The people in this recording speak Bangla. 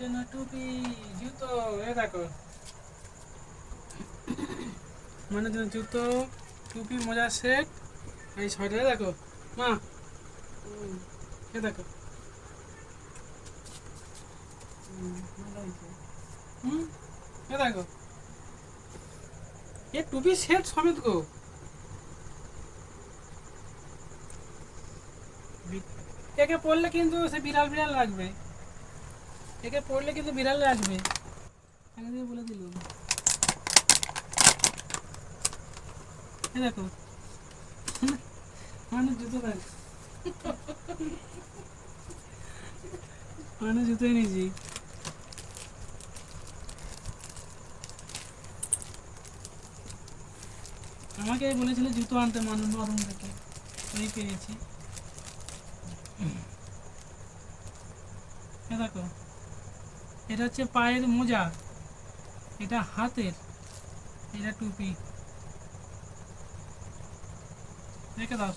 জন্য টুপি, জুতো, এ জন্য জুতো, টুপি, মোজা, সেট, এই এ দেখো। মা, এ দেখো। এ দেখো। এ টুপি, সেট সমেত গো। একে পড়লে কিন্তু সে বিড়াল বিড়াল লাগবে। একে পড়লে কিন্তু বিড়াল লাগবে আগে থেকে বলে দিল। দেখো। মানুষ জুতো দেখ। মানুষ জুতো এনেছি। আমাকে বলেছিল জুতো আনতে, মানুষ নরম থেকে ওই পেয়েছি। দেখো। এটা হচ্ছে পায়ের মোজা। এটা হাতের। এটা টুপি। রেখে দাও।